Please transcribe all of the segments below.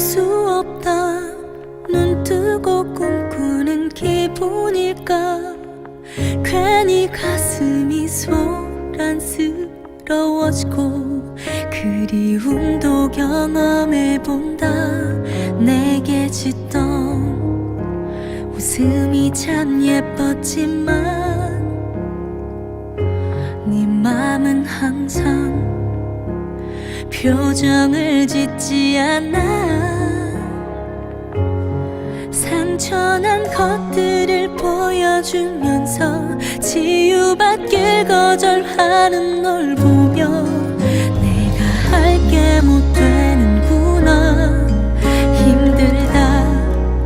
수 없다. 눈 뜨고 꿈꾸는 기분일까? 괜히 가슴이 소란스러워지고 그리움도 경험해본다. 내게 짓던 웃음이 참 예뻤지만 네 맘은 항상 표정을 짓지 않아 것들을 보여주면서 치유받길 거절하는 널 보며 내가 할게 못 되는구나. 힘들다.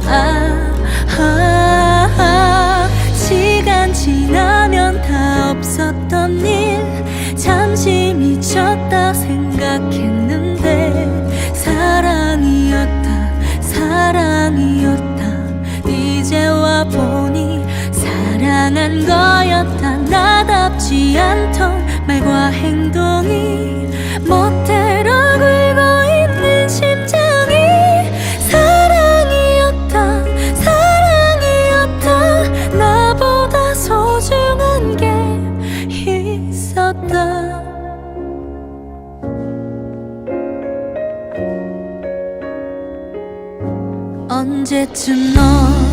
아, 아, 아. 시간 지나면 다 없었던 일 잠시 미쳤다 생각했 사랑한 거였다 나답지 않던 말과 행동이 멋대로 굴고 있는 심장이 사랑이었다 사랑이었다. 나보다 소중한 게 있었다. 언제쯤 너